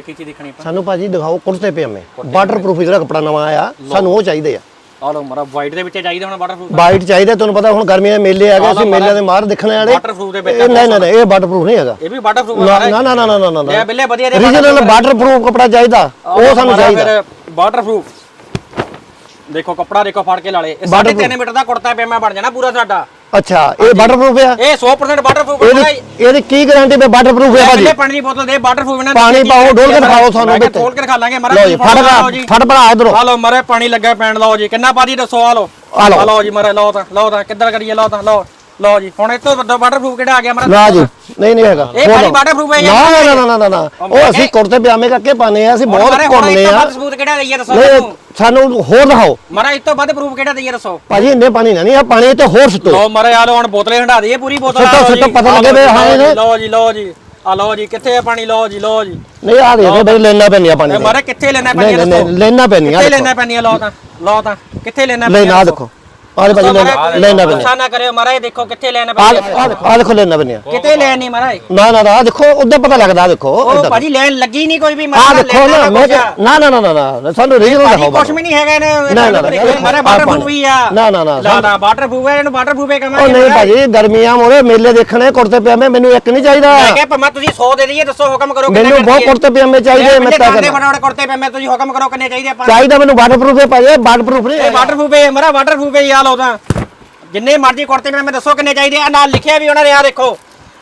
ਕੀ ਚੀਜ਼ ਦੇਖਣੀ ਆਪਾਂ? ਸਾਨੂੰ ਭਾਜੀ ਦਿਖਾਓ ਕੁੜਤੇ ਪਜਾਮੇ ਵਾਟਰਪ੍ਰੂਫ ਜਿਹੜਾ ਕੱਪੜਾ ਨਵਾਂ ਆਇਆ ਸਾਨੂੰ ਉਹ ਚਾਹੀਦੇ ਆ। ਆ ਲੋ ਮਰਾ ਵਾਈਟ ਦੇ ਵਿੱਚ ਚਾਹੀਦਾ ਹੁਣ ਵਾਟਰਪ੍ਰੂਫ ਵਾਈਟ ਚਾਹੀਦਾ ਤੁਹਾਨੂੰ ਪਤਾ ਹੁਣ ਗਰਮੀਆਂ ਦੇ ਮੇਲੇ ਆ ਗਏ ਅਸੀਂ ਮੇਲਿਆਂ ਦੇ ਮਾਰ ਦੇਖਣੇ ਵਾਲੇ ਵਾਟਰਪ੍ਰੂਫ ਦੇ ਵਿੱਚ ਨਹੀਂ ਨਹੀਂ ਇਹ ਵਾਟਰਪ੍ਰੂਫ ਨਹੀਂ ਹੈਗਾ। ਇਹ ਵੀ ਵਾਟਰਪ੍ਰੂਫ ਨਾ ਨਾ ਨਾ ਨਾ ਨਾ ਨਾ ਇਹ ਬਿੱਲੇ ਵਧੀਆ ਦੇ ਰੀਜਨਲ ਵਾਟਰਪ੍ਰੂਫ ਕੱਪੜਾ ਚਾਹੀਦਾ। ਉਹ ਸਾਨੂੰ ਚਾਹੀਦਾ। ਵਾਟਰਪ੍ਰੂਫ ਦੇਖੋ ਕੱਪੜਾ ਦੇਖੋ ਫੜ ਕੇ ਲਾਲੇ ਇਹ 3.5 ਮੀਟਰ ਦਾ ਕੁੜਤਾ ਪਜਾਮਾ ਬਣ ਜਾਣਾ ਪੂਰਾ ਸਾਡਾ। ਅੱਛਾ ਇਹ ਵਾਟਰਪ੍ਰੂਫ ਆ? ਇਹ 100% ਵਾਟਰਪ੍ਰੂਫ ਹੈ ਇਹਦੀ ਕੀ ਗਾਰੰਟੀ ਹੈ ਵਾਟਰਪ੍ਰੂਫ ਹੈ ਭਾਜੀ? ਪਾਣੀ ਦੀ ਬੋਤਲ ਦੇ ਵਾਟਰਪ੍ਰੂਫ ਇਹਨਾਂ ਪਾਣੀ ਪਾਓ, ਡੋਲ ਕੇ ਦਿਖਾਓ ਸਾਨੂੰ ਵਿੱਚ। ਖੋਲ ਕੇ ਦਿਖਾ ਲਾਂਗੇ ਲਓ ਜੀ ਫੜ ਭਰਾ ਫੜ ਭਰਾ ਇਧਰੋਂ। ਆ ਲਓ ਮਰੇ ਪਾਣੀ ਲੱਗਾ ਪੈਣ ਲਓ ਜੀ। ਕਿੰਨਾ ਪਾਦੀ ਦੱਸੋ ਆ ਲਓ। ਆ ਲਓ। ਲਓ ਜੀ ਮਰੇ ਲਓ ਤਾਂ ਲਓ ਤਾਂ ਕਿੱਧਰ ਕਰੀਏ ਲਓ ਤਾਂ ਲਓ। ਲਓ ਜੀ ਹੁਣ ਇਹ ਤੋਂ ਵੱਡਾ ਵਾਟਰਪ੍ਰੂਫ ਕਿਹੜਾ ਆ ਗਿਆ ਮਰਾ ਨਾ ਜੀ। ਨਹੀਂ ਨਹੀਂ ਹੈਗਾ। ਇਹ ਭਾਜੀ waterproof ਹੈ ਨਾ ਨਾ ਨਾ ਨਾ ਨਾ ਨਾ ਉਹ ਅਸੀਂ ਕੁੜਤੇ ਪਜਾਮੇ ਕਰਕੇ ਪਾਣੇ ਆ ਅਸੀਂ ਬਹੁਤ ਘੁੰਮਨੇ ਆ ਸਬੂਤ ਕਿਹੜਾ ਦਈਏ ਦੱਸੋ ਮੈਨੂੰ ਸਾਨੂੰ? ਹੋਰ ਦਿਖਾਓ। ਮਰਾ ਇਸ ਤੋਂ ਵੱਧ ਪ੍ਰੂਫ ਕਿਹੜਾ ਦਈਏ ਦੱਸੋ? ਭਾਜੀ ਇੰਨੇ ਪਾਣੀ ਨਾ ਨਹੀਂ ਆ ਪਾਣੀ ਤੇ ਹੋਰ ਸੁੱਟੋ। ਲਓ ਮਰੇ ਆ ਲਓ ਹੁਣ ਬੋਤਲੇ ਹੰਡਾ ਦਈਏ ਪੂਰੀ ਬੋਤਲ ਸੁੱਟੋ, ਆ ਸੁੱਟੋ। ਪਤਾ ਆ ਲੱਗੇ ਵੀ ਹਾਂ ਇਹਨੇ- ਲਓ ਜੀ ਲਓ ਜੀ ਆ ਲਓ ਜੀ ਕਿੱਥੇ ਹੈ ਪਾਣੀ? ਲਓ ਜੀ ਲਓ ਜੀ। ਨਹੀਂ ਆ ਦੇ ਬਈ ਲੈਣਾ ਪੈਣੀ ਆ ਪਾਣੀ ਮਾਰੇ ਕਿੱਥੇ ਲੈਣਾ ਪੈਣੀ ਨਹੀਂ ਦੱਸੋ? ਲੈਣਾ ਪੈਣੀ ਆ ਕਿੱਥੇ ਲੈਣਾ ਪੈਣੀ ਲਓ ਤਾਂ ਲਓ ਤਾਂ ਕਿੱਥੇ ਲੈਣਾ ਲੈ ਨਾ ਦੇਖੋ। ਆਲੇ ਭਾਜੀ ਲੈਣਾ ਪੈਣੀ ਗੁੱਸਾ ਨਾ ਕਰਿਓ ਮਹਾਰਾਜ ਦੇਖੋ ਕਿੱਥੇ ਲੈਣਾ ਆ ਪੈਣੀ ਆ ਦੇਖੋ ਆ ਦੇਖੋ ਲੈਣਾ ਪੈਣੀ ਆ ਕਿਤੇ ਲੈਣ ਨਹੀਂ ਮਹਾਰਾਜ ਨਾ ਨਾ ਨਾ ਆ ਦੇਖੋ ਉਦੋਂ ਪਤਾ ਲੱਗਦਾ ਆ ਦੇਖੋ ਉਹ ਭਾਜੀ ਲੈਣ ਲੱਗੀ ਨਹੀਂ ਕੋਈ ਵੀ ਆ ਮਹਾਰਾਜ ਦੇਖੋ ਨਾ ਮੈਂ ਨਾ ਨਾ ਨਾ ਨਾ ਨਾ ਸਾਨੂੰ ਰੀਜਨਲ ਭਾਜੀ ਦਿਖਾਓ ਕੁਛ ਵੀ ਨਹੀਂ ਹੈਗਾ ਨਾ, ਨਾ, ਨਾ, ਇਹਨੇ ਮਾਰੇ ਆਹ ਵਾਟਰ ਪਾਣੀ। ਪ੍ਰੂਫ ਵੀ ਆ ਨਾ, ਨਾ, ਨਾ, ਨਾ ਨਾ ਵਾਟਰ ਪ੍ਰੂਫ ਹੈ ਇਹਨੂੰ ਵਾਟਰ ਪ੍ਰੂਫ ਹੈ ਉਹ ਨਹੀਂ ਭਾਜੀ ਗਰਮੀਆਂ ਮੋਰੇ ਮੇਲੇ ਦੇਖਣੇ ਕੁੜਤੇ ਪਜਾਮੇ ਮੈਨੂੰ ਇੱਕ ਨਹੀਂ ਚਾਹੀਦਾ ਮੈਂ ਕਿਹਾ ਭਮਾ ਤੁਸੀਂ 100 ਦੇ ਦਈਏ ਦੱਸੋ ਹੁਕਮ ਕਰੋ ਮੈਨੂੰ ਬਹੁਤ ਕੁੜਤੇ ਪਜਾਮੇ ਚਾਹੀਦੇ ਮੈਂ ਤਾਂ ਕਰਦੇ ਕਰਨਾ ਫਟਾਫਟ ਕੁੜਤੇ ਮੈਂ ਤੁਸੀਂ ਹੁਕਮ ਕਰੋ ਕਿੰਨੇ ਚਾਹੀਦੇ ਆਪਾਂ ਚਾਹੀਦਾ ਮੈਨੂੰ ਵਾਟਰਪ੍ਰੂਫ ਹੈ ਭਾਜੀ ਵਾਟਰਪ੍ਰੂਫ ਨਹੀਂ ਇਹ ਵਾਟਰ ਪ੍ਰੂਫ ਹੈ ਮੇਰਾ ਵਾਟਰ ਪ੍ਰੂਫ ਹੈ ਲਓ ਤਾਂ ਜਿੰਨੇ ਮਰਜ਼ੀ ਕੁੜਤੇ ਪਏ ਮੈਂ ਦੱਸੋ ਕਿੰਨੇ ਚਾਹੀਦੇ ਆ। ਨਾਲ ਲਿਖਿਆ ਵੀ ਉਹਨਾਂ ਨੇ ਆ ਦੇਖੋ।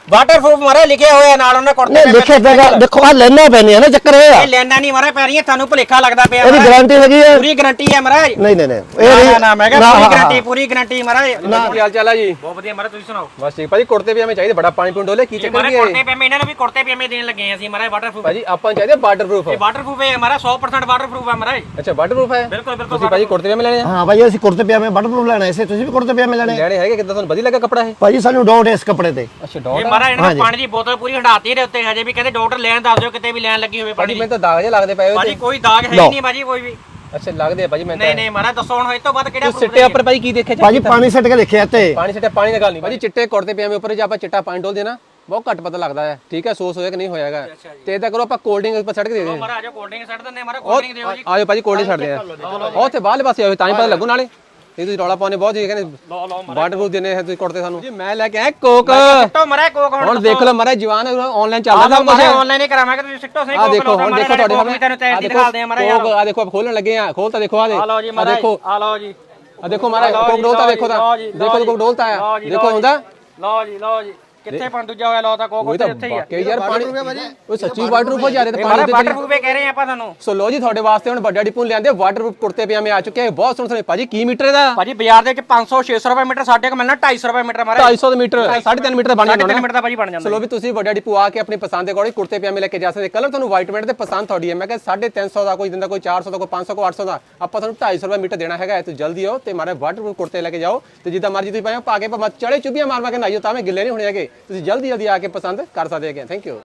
ਵਾਟਰ ਪ੍ਰੂਫ ਮਾਰੇ ਲਿਖਿਆ ਹੋਇਆ ਨਾਲ ਉਹਨਾਂ ਕੁੜਤੇ ਨਹੀਂ ਲਿਖੇ ਪਏਗਾ ਦੇਖੋ ਆ ਲੈਣਾ ਪੈਣੀ ਹੈ ਨਾ ਚੱਕਰ ਇਹ ਆ। ਇਹ ਲੈਣਾ ਨਹੀਂ ਮਾਰੇ ਪੈ ਰਹੀਆਂ ਤੁਹਾਨੂੰ ਭੁਲੇਖਾ ਲੱਗਦਾ ਪਿਆ ਇਹਦੀ ਮਹਾਰਾਜ। ਗਾਰੰਟੀ ਹੈਗੀ ਹੈ ਪੂਰੀ ਗਾਰੰਟੀ ਹੈ ਮਹਾਰਾਜ ਨਹੀਂ ਨਹੀਂ ਨਹੀਂ ਨਾ ਇਹ ਨਾ, ਨਾ ਮੈਂ ਕਿਹਾ ਨਾ, ਪੂਰੀ ਹਾਂ, ਗਾਰੰਟੀ ਪੂਰੀ ਗਾਰੰਟੀ ਮਹਾਰਾਜ ਕੀ ਹਾਲ ਚਾਲ ਆ ਜੀ? ਬਹੁਤ ਵਧੀਆ ਮਹਾਰਾਜ ਤੁਸੀਂ ਸੁਣਾਓ? ਬਸ ਠੀਕ। ਭਾਜੀ ਕੁੜਤੇ ਪਜਾਮੇ ਚਾਹੀਦੇ ਬੜਾ ਪਾਣੀ ਪੂਣ ਡੋਲੇ ਕੀ ਚੱਕਰ ਹੈ ਕੁੜਤੇ ਪਜਾਮੇ ਇਹਨਾਂ ਨੂੰ ਵੀ ਕੁੜਤੇ ਪਜਾਮੇ ਦੇਣ ਲੱਗੇ ਆ ਅਸੀਂ ਮਾਰੇ ਵਾਟਰਪ੍ਰੂਫ ਭਾਜੀ ਆਪਾਂ ਨੂੰ ਚਾਹੀਦੇ ਵਾਟਰਪ੍ਰੂਫ ਇਹ ਵਾਟਰਪ੍ਰੂਫ ਹੈ ਹਮਾਰਾ 100% ਵਾਟਰਪ੍ਰੂਫ ਹੈ ਮਾਰੇ। ਅੱਛਾ ਵਾਟਰਪ੍ਰੂਫ ਹੈ? ਬਿਲਕੁਲ ਬਿਲਕੁਲ ਤੁਸੀਂ ਭਾਜੀ ਕੁੜਤੇ ਪਜਾਮੇ ਲੈਣੇ ਆ? ਹਾਂ ਭਾਈ ਅਸੀਂ ਕੁੜਤੇ ਪਜਾਮੇ ਵਾਟਰਪ੍ਰੂਫ ਲੈਣਾ ਇਸੇ ਤੁਸੀਂ ਵੀ ਕੁੜਤੇ ਪਜਾਮੇ ਲੈਣੇ ਲੈਣੇ ਹੈਗੇ ਕਿੱਦਾਂ ਤੁਹਾਨੂੰ ਵਧੀਆ ਲੱਗਾ ਕੱਪੜਾ ਇਹ? ਭਾਜੀ ਸਾਨੂੰ ਡਾਊਟ ਹੈ ਇਸ ਕੱਪੜੇ ਤੇ। ਅੱਛਾ ਇਹਨਾਂ ਨੇ ਪਾਣੀ ਦੀ ਬੋਤਲ ਪੂਰੀ ਹੰਡਾਤੀ ਇਹਦੇ ਉੱਤੇ ਹਜੇ ਵੀ ਕਹਿੰਦੇ ਡਾਕਟਰ ਲੈਣ ਦੱਸ ਦਿਓ ਕਿਤੇ ਵੀ ਲੈਣ ਲੱਗੀ ਹੋਵੇ ਭਾਜੀ ਪਾਣੀ ਮੈਨੂੰ ਤਾਂ ਦਾਗ ਜਿਹਾ ਲੱਗਦੇ ਪਏ ਭਾਜੀ ਉਹਦੇ ਕੋਈ ਦਾਗ ਹੈ ਹੀ ਨਹੀਂ ਭਾਜੀ ਕੋਈ ਵੀ। ਅੱਛਾ ਲੱਗਦੇ ਆ ਭਾਜੀ ਮੈਂ ਨਹੀਂ ਨਹੀਂ ਮਾਰਾ ਦੱਸੋ ਹੁਣ ਇਹ ਤੋਂ ਬਾਅਦ ਕਿਹੜਾ proof ਸਿੱਟੇ ਉੱਪਰ ਭਾਜੀ ਕੀ ਦੇਖਿਆ ਭਾਜੀ ਪਾਣੀ ਸੱਟ ਕੇ ਦੇਖਿਆ ਤੇ ਪਾਣੀ ਸਿੱਟੇ ਪਾਣੀ ਦੀ ਗੱਲ ਨਹੀਂ। ਭਾਜੀ ਚਿੱਟੇ ਕੁੜਤੇ ਉੱਪਰ ਜੇ ਆਪਾਂ ਚਿੱਟਾ ਪਾਣੀ ਡੋਲਦੇ ਨਾ ਬਹੁਤ ਘੱਟ ਪਤਾ ਲੱਗਦਾ ਹੈ। ਠੀਕ ਹੈ ਸੋਸ ਹੋਇਆ ਕਿ ਨਹੀਂ ਹੋਇਆਗਾ ਤੇ ਇਦਾਂ ਕਰੋ ਆਪਾਂ ਕੋਲਡ ਡਰਿੰਕ ਉੱਪਰ ਛੱਡ ਕੇ ਦੇ ਦੇ ਮਾਰਾ ਆਜੋ ਕੋਲਡ ਡਰਿੰਕ ਛੱਡ ਦਿੰਦੇ ਮਾਰਾ ਕੋਲਡ ਡਰਿੰਕ ਦਿਓ ਜੀ। ਆਜੋ ਭਾਜੀ ਕੋਲਡ ਡਰਿੰਕ ਛੱਡਦੇ ਆ ਉਹ ਉੱਥੇ ਬਾਹਰਲੇ ਪਾਸੇ ਆਓ ਤਾਂ ਹੀ ਪਤਾ ਲੱਗੂ ਨਾਲੇ। ਇਹ ਤੁਸੀਂ ਰੌਲਾ ਪਾਉਣੇ ਬਹੁਤ ਜੀ ਕਹਿੰਦੇ ਵਾਟਰਪ੍ਰੂਫ ਦੇਣੇ ਹੈ ਤੁਸੀਂ ਕੁੜਤੇ ਸਾਨੂੰ। ਜੀ ਮੈਂ ਲੈ ਕੇ ਆਇਆ ਕੋਕ। ਸਿੱਟੋ ਮਾਰਾ ਕੋਕ ਹੁਣ ਦੇਖ ਲਓ ਮਾਰੇ ਜਵਾਨ ਆਨਲਾਈਨ ਚੱਲਦਾ ਸਭ ਕੁਝ ਆਨਲਾਈਨ ਹੀ ਕਰਾਵਾਂਗੇ ਤੁਸੀਂ ਸਿੱਟੋ ਸਹੀ ਆ ਦੇਖੋ ਹੁਣ ਦੇਖੋ ਤੁਹਾਡੇ ਸਾਹਮਣੇ ਤੈਨੂੰ ਤੈਰ ਦੀ ਦਿਖਾਲਦੇ ਆ ਮਾਰਾ ਕੋਕ ਆ ਦੇਖੋ ਆਪ ਖੋਲਣ ਲੱਗੇ ਆ ਖੋਲ ਤਾਂ ਦੇਖੋ ਆ ਦੇ। ਆ ਲਓ ਜੀ ਆ ਮਾਰਾ ਦੇਖੋ। ਆ ਲਓ ਜੀ। ਆ ਦੇਖੋ ਮਾਰਾ ਕੋਕ ਡੋਲਤਾ ਦੇਖੋ ਤਾਂ। ਦੇਖੋ ਕੋਕ ਡੋਲਤਾ ਆ। ਦੇਖੋ ਹੁੰਦਾ? ਲਓ ਜੀ ਲਓ ਜੀ। ਕਿੱਥੇ ਪਣ ਦੂਜਾ ਹੋਇਆ? ਲਓ ਤਾਂ ਕੋਕ ਉਹ ਉੱਥੇ ਤਾਂ ਇੱਥੇ ਹੀ ਆ। ਵਾਕਈ ਯਾਰ ਪਾਣੀ ਉਹ ਸੱਚੀ ਵਾਟਰਪ੍ਰੂਫ ਹੋ ਜਾ ਰਹੇ ਤੇ ਪਾਣੀ ਤੇ ਵਾਟਰ ਪ੍ਰੂਫ ਕਹਿ ਰਹੇ ਆਪਾਂ ਤੁਹਾਨੂੰ। ਸੋ ਲੋ ਜੀ ਤੁਹਾਡੇ ਵਾਸਤੇ ਹੁਣ ਵੱਡਾ ਡਿਪੂਨ ਲਿਆਂਦੇ ਵਾਟਰਪ੍ਰੂਫ ਕੁੜਤੇ ਪਜਾਮੇ ਆ ਚੁੱਕੇ ਆ। ਬਹੁਤ ਸੋਹਣੇ ਸੋਹਣੇ। ਭਾਜੀ ਕੀ ਮੀਟਰ ਇਹਦਾ? ਭਾਜੀ ਬਾਜ਼ਾਰ ਦੇ ਵਿੱਚ 500 600 ਰੁਪਏ ਮੀਟਰ ਸਾਡੇ ਕੋਲ ਮਿਲਣਾ 250 ਰੁਪਏ ਮੀਟਰ ਮਾਰਾ 250 ਮੀਟਰ 3.5 ਮੀਟਰ ਦਾ ਬਣ ਜਾਂਦਾ 3 ਮੀਟਰ ਦਾ ਭਾਜੀ ਬਣ ਜਾਂਦਾ ਚਲੋ ਵੀ ਤੁਸੀਂ ਵੱਡਾ ਡਿਪੂ ਆ ਕੇ ਆਪਣੀ ਪਸੰਦ ਦੇ ਅਕੋਰਡਿੰਗ ਕੁੜਤੇ ਪਜਾਮੇ ਲੈ ਕੇ ਜਾ ਸਕਦੇ। ਕਲਰ ਤੁਹਾਨੂੰ ਵਾਈਟ ਮੈਟ ਤੇ ਪਸੰਦ ਤੁਹਾਡੀ ਹੈ। ਮੈਂ ਕਿਹਾ 350 ਦਾ ਕੋਈ ਦਿੰਦਾ ਕੋਈ 400 ਦਾ ਕੋਈ 500 ਕੋਈ 800 ਦਾ ਆਪਾਂ ਤੁਹਾਨੂੰ 250 ਰੁਪਏ ਮੀਟਰ ਦੇਣਾ ਹੈਗਾ। ਤੁਸੀਂ ਜਲਦੀ ਆਓ ਤੇ ਮਾਰੇ ਵਾਟਰਪ੍ਰੂਫ ਕੁੜਤੇ ਲੈ ਕੇ ਜਾਓ ਤੇ ਜਿੱਦਾਂ ਮਰਜ਼ੀ ਤੁਸੀਂ ਪਾਓ ਪਾ ਕੇ ਭਾਵੇਂ ਚੜੇ ਚੁੱਭੀਆਂ ਮਾਰ ਮਾਰ ਕੇ ਨਾਈਓ ਤਾਂ ਵੀ ਗਿੱਲੇ ਨਹੀਂ ਹੋਣੇ ਹੈਗੇ। ਤੁਸੀਂ ਜਲਦੀ ਜਲਦੀ ਆ ਕੇ ਪਸੰਦ ਕਰ ਸਕਦੇ ਹੈਗੇ ਥੈਂਕ ਯੂ